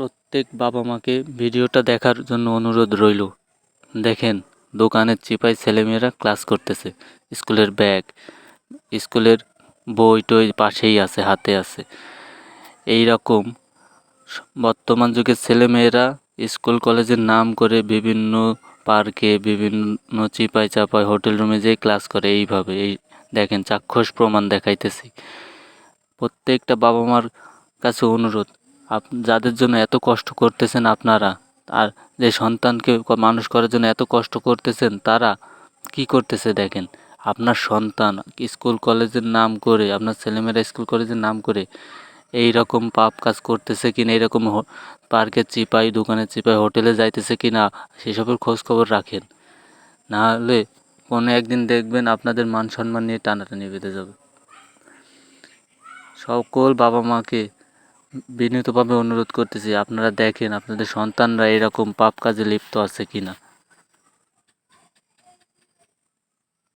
প্রত্যেক বাবা মাকে ভিডিওটা দেখার জন্য অনুরোধ রইল। দেখেন, দোকানের চিপায় ছেলেমেয়েরা ক্লাস করতেছে। স্কুলের ব্যাগ, স্কুলের বই টই পাশেই আছে, হাতে আছে। এই রকম বর্তমান যুগের ছেলেমেয়েরা স্কুল, কলেজের নাম করে বিভিন্ন পার্কে, বিভিন্ন চিপায় চাপায় হোটেল রুমে যেয়ে ক্লাস করে এইভাবে। এই দেখেন, চাক্ষুষ প্রমাণ দেখাইতেছি। প্রত্যেকটা বাবা মার কাছে অনুরোধ আপ, যাদের জন্য এত কষ্ট করতেছেন আপনারা, আর যে সন্তানকে মানুষ করার জন্য এত কষ্ট করতেছেন, তারা কি করতেছে দেখেন? আপনার সন্তান স্কুল, কলেজের নাম করে, আপনার ছেলেমেয়েরা স্কুল, কলেজের নাম করে এই রকম পাপ কাজ করতেছে কিনা এরকম পার্কের চিপাই, দোকানের চিপাই, হোটেলে যাইতেছে কিনা, সেসবের খোঁজ খবর রাখেন। না হলে কোনো একদিন দেখবেন আপনাদের মান সম্মান নিয়ে টানাটানি বেঁধে যাবে। সকল বাবা মাকে বিনীতভাবে অনুরোধ করতেছি আপনারা দেখেন আপনাদের সন্তানরা এরকম পাপ কাজে লিপ্ত আছে কিনা।